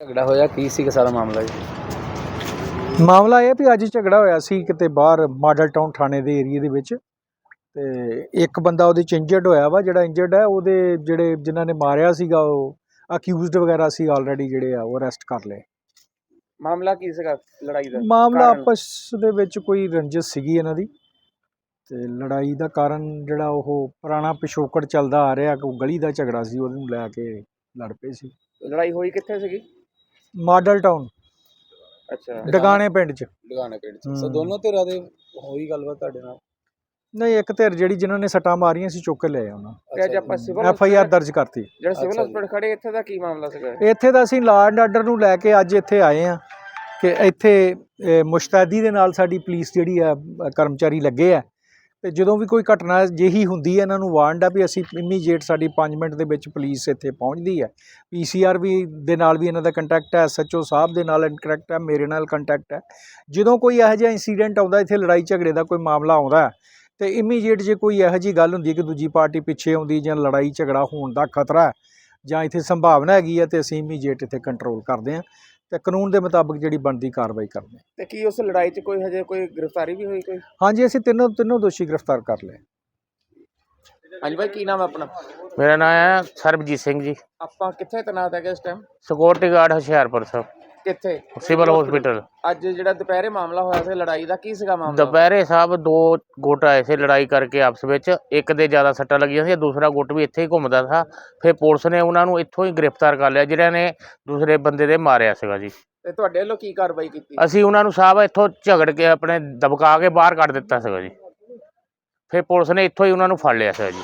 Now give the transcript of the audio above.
ਝਗੜਾ ਹੋਇਆ ਕੀ ਸੀ ਸਾਰਾ ਮਾਮਲਾ ਜੀ? ਮਾਮਲਾ ਇਹ ਵੀ ਅੱਜ ਝਗੜਾ ਹੋਇਆ ਸੀ ਕਿਤੇ ਬਾਹਰ ਮਾਡਲ ਟਾਊਨ ਥਾਣੇ ਦੇ ਏਰੀਏ ਦੇ ਵਿੱਚ। ਤੇ ਇੱਕ ਬੰਦਾ ਉਹਦੇ ਚ ਇੰਜਰਡ ਹੋਇਆ ਵਾ ਜਿਹੜਾ ਇੰਜਰਡ ਹੈ ਉਹਦੇ ਜਿਹੜੇ ਜਿਨ੍ਹਾਂ ਨੇ ਮਾਰਿਆ ਸੀਗਾ ਉਹ ਅਕਿਊਜ਼ਡ ਵਗੈਰਾ ਸੀ ਆਲਰੇਡੀ ਜਿਹੜੇ ਆ ਉਹ ਅਰੈਸਟ ਕਰ ਲਏ। ਮਾਮਲਾ ਕੀ ਸੀਗਾ ਲੜਾਈ ਦਾ? ਮਾਮਲਾ ਕਾਰਨ? ਆਪਸ ਦੇ ਵਿੱਚ ਕੋਈ ਰੰਜਿਸ਼ ਸੀਗੀ ਇਹਨਾਂ ਦੀ। ਤੇ ਲੜਾਈ ਦਾ ਕਾਰਨ ਜਿਹੜਾ ਉਹ ਪੁਰਾਣਾ ਪਿਛੋਕੜ ਚੱਲਦਾ ਆ ਰਿਹਾ ਕਿ ਉਹ ਗਲੀ ਦਾ ਝਗੜਾ ਸੀ ਉਹਨੂੰ ਲੈ ਕੇ ਲੜ ਪਏ ਸੀ। ਲੜਾਈ ਹੋਈ ਕਿੱਥੇ ਸੀਗੀ? ਮਾਡਲ ਟਾਊਨ ਅੱਛਾ। ਡਗਾਣੇ ਪਿੰਡ 'ਚ। ਲੁਧਿਆਣਾ ਪਿੰਡ ਚ। ਸੋ ਦੋਨੋਂ ਧਿਰਾਂ ਦੇ ਹੋਈ ਗੱਲਬਾਤ ਤੁਹਾਡੇ ਨਾਲ? ਨਹੀਂ ਇੱਕ ਧਿਰ ਜਿਹੜੀ ਜਿਨ੍ਹਾਂ ਨੇ ਸੱਟਾਂ ਮਾਰੀਆਂ ਸੀ ਚੁੱਕ ਕੇ ਲੈ ਉਹਨਾਂ ਤੇ ਅੱਜ ਆਪਾਂ ਸਿਵਲ ਐਫ ਆਈ ਆਰ ਦਰਜ ਕਰਤੀ। ਜਿਹੜਾ ਸਿਵਲ ਅੱਛਾ ਜੀ। ਹਸਪੀਟਲ ਖੜੇ ਇੱਥੇ ਦਾ ਕੀ ਮਾਮਲਾ ਸੀਗਾ? ਇੱਥੇ ਦਾ ਅਸੀਂ ਲਾਅ ਐਂਡ ਆਰਡਰ ਨੂੰ ਲੈ ਕੇ ਅੱਜ ਇੱਥੇ ਆਏ ਆ ਕਿ ਇੱਥੇ ਅ, ਮੁਸ਼ਤੈਦੀ ਦੇ ਨਾਲ ਸਾਡੀ ਪੁਲਿਸ ਜਿਹੜੀ ਆ ਕਰਮਚਾਰੀ ਲੱਗੇ ਆ। ਤੇ ਜਦੋਂ ਵੀ ਕੋਈ ਘਟਨਾ ਜਿਹੀ ਹੁੰਦੀ ਹੈ ਇਹਨਾਂ ਨੂੰ ਵਾਰਨਡ ਆ ਵੀ ਅਸੀਂ ਇਮੀਡੀਏਟ ਸਾਡੀ 5 ਮਿੰਟ ਦੇ ਵਿੱਚ ਪੁਲਿਸ ਇੱਥੇ ਪਹੁੰਚਦੀ ਹੈ। ਪੀਸੀਆਰ ਵੀ ਦੇ ਨਾਲ ਵੀ ਇਹਨਾਂ ਦਾ ਕੰਟੈਕਟ ਹੈ ਐਸਐਚਓ ਸਾਹਿਬ ਦੇ ਨਾਲ ਕੰਟੈਕਟ ਹੈ ਮੇਰੇ ਨਾਲ ਕੰਟੈਕਟ ਹੈ। ਜਦੋਂ ਕੋਈ ਇਹੋ ਜਿਹਾ ਇਨਸੀਡੈਂਟ ਆਉਂਦਾ ਇੱਥੇ ਲੜਾਈ ਝਗੜੇ ਦਾ ਕੋਈ ਮਾਮਲਾ ਆਉਂਦਾ ਹੈ, ਤੇ ਇਮੀਡੀਏਟ ਜੇ ਕੋਈ ਇਹੋ ਜਿਹੀ ਗੱਲ ਹੁੰਦੀ ਹੈ ਕਿ ਦੂਜੀ ਪਾਰਟੀ ਪਿੱਛੇ ਆਉਂਦੀ ਜਾਂ ਲੜਾਈ ਝਗੜਾ ਹੋਣ ਦਾ ਖਤਰਾ ਹੈ ਜਾਂ ਇੱਥੇ ਸੰਭਾਵਨਾ ਹੈਗੀ ਹੈ ਤੇ ਅਸੀਂ ਇਮੀਡੀਏਟ ਇੱਥੇ ਕੰਟਰੋਲ ਕਰਦੇ ਹਾਂ। ਤੇ ਕਾਨੂੰਨ ਦੇ ਮੁਤਾਬਕ ਜਿਹੜੀ ਬਣਦੀ ਕਾਰਵਾਈ ਕਰਦੇ ਹਾਂ। ਤੇ ਕੀ ਉਸ ਲੜਾਈ 'ਚ ਕੋਈ ਹਜੇ ਕੋਈ ਗ੍ਰਿਫਤਾਰੀ ਵੀ ਹੋਈ ਕੋਈ? ਹਾਂਜੀ ਅਸੀਂ ਤਿੰਨੋਂ ਤਿੰਨੋਂ ਦੋਸ਼ੀ ਗ੍ਰਿਫਤਾਰ ਕਰ ਲਏ। ਹਾਂਜੀ ਭਾਈ ਕੀ ਨਾਮ ਹੈ ਆਪਣਾ? ਮੇਰਾ ਨਾਮ ਹੈ ਸਰਬਜੀਤ ਸਿੰਘ ਜੀ। ਆਪਾਂ ਕਿੱਥੇ ਤੈਨਾਤ ਹੈਗੇ ਇਸ ਟਾਈਮ ਸਿਕਿਉਰਟੀ ਗਾਰਡ ਹੁਸ਼ਿਆਰਪੁਰ ਸਾਹਿਬ ਕਿੱਥੇ? ਸਿਵਲ ਹਸਪੀਟਲ ਅੱਜ ਜਿਹੜਾ ਦੁਪਹਿਰੇ ਮਾਮਲਾ ਹੋਇਆ ਸੀ ਲੜਾਈ ਦਾ ਕੀ ਸੀਗਾ ਮਾਮਲਾ? ਦੁਪਹਿਰੇ ਸਾਹਿਬ ਦੋ ਗੁੱਟ ਆਏ ਸੀ ਲੜਾਈ ਕਰਕੇ ਆਪਸ ਵਿੱਚ। ਇੱਕ ਦੇ ਜ਼ਿਆਦਾ ਸੱਟਾਂ ਲੱਗੀਆਂ ਸੀ ਦੂਸਰਾ ਗੁੱਟ ਵੀ ਇੱਥੇ ਹੀ ਘੁੰਮਦਾ ਸੀ। ਫਿਰ ਪੁਲਿਸ ਨੇ ਉਹਨਾਂ ਨੂੰ ਇੱਥੋਂ ਹੀ ਗ੍ਰਿਫਤਾਰ ਕਰ ਲਿਆ ਜਿਹੜਿਆਂ ਨੇ ਦੂਸਰੇ ਬੰਦੇ ਦੇ ਮਾਰਿਆ ਸੀਗਾ ਜੀ। ਤੇ ਤੁਹਾਡੇ ਵੱਲੋਂ ਕੀ ਕਾਰਵਾਈ ਕੀਤੀ? ਅਸੀਂ ਉਹਨਾਂ ਨੂੰ ਸਾਹਿਬ ਇੱਥੋਂ ਝਗੜ ਕੇ ਆਪਣੇ ਦਬਕਾ ਕੇ ਬਾਹਰ ਕੱਢ ਦਿੱਤਾ ਸੀਗਾ ਜੀ। ਫਿਰ ਪੁਲਿਸ ਨੇ ਇੱਥੋਂ ਹੀ ਉਹਨਾਂ ਨੂੰ ਫੜ ਲਿਆ ਸੀਗਾ ਜੀ।